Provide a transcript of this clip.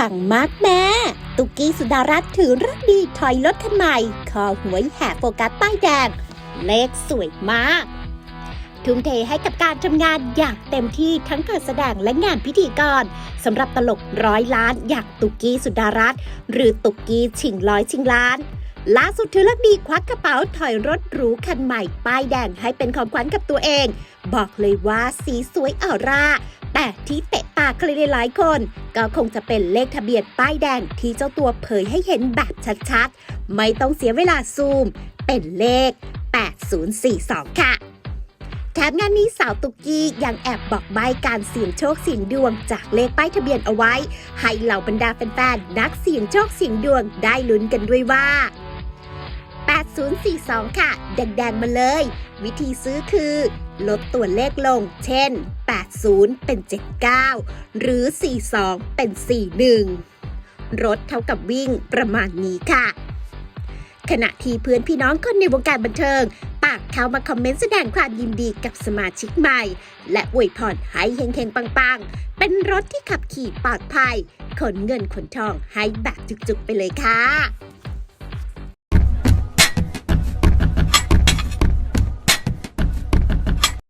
ปังมากแม่ตุกกี้สุดารัตน์ถือรักดีถอยรถคันใหม่ คอหวยแหกโฟกัสป้ายแดง เลขสวยมาก ทุ่มเทให้กับการทำงานอย่างเต็มที่ทั้งการแสดงและงานพิธีกรสำหรับตลกร้อยล้านอย่างตุกกี้สุดารัตน์หรือตุกกี้ชิงร้อยชิงล้านล่าสุดถือลักดีควักกระเป๋าถอยรถหรูคันใหม่ป้ายแดงให้เป็นของขวัญกับตัวเอง บอกเลยว่าสีสวยออร่า แต่ที่เตะตาใครหลายๆคน ก็คงจะเป็นเลขทะเบียนป้ายแดงที่เจ้าตัวเผยให้เห็นแบบชัดๆ ไม่ต้องเสียเวลาซูม เป็นเลข 8042 ค่ะแถมงานนี้สาวตุกกี้ยังแอบบอกใบการเสี่ยงโชคเสี่ยงดวงจากเลขป้ายทะเบียนเอาไว้ ให้เหล่าบรรดาแฟนๆนักเสี่ยงโชคเสี่ยงดวงได้ลุ้นกันด้วยว่า 8042 ค่ะ แดงๆมาเลย วิธีซื้อคือ ลดตัวเลขลง เช่น 80 เป็น 79 หรือ 42 เป็น 41 รถเท่ากับวิ่งประมาณนี้ค่ะ ขณะที่เพื่อนพี่น้องคนในวงการบันเทิงต่างเข้ามาคอมเมนต์แสดงความยินดีกับสมาชิกใหม่ และอวยพรให้เฮงๆ ปังๆ เป็นรถที่ขับขี่ปลอดภัย ขนเงินขนทองให้แบบจุกๆ ไปเลยค่ะ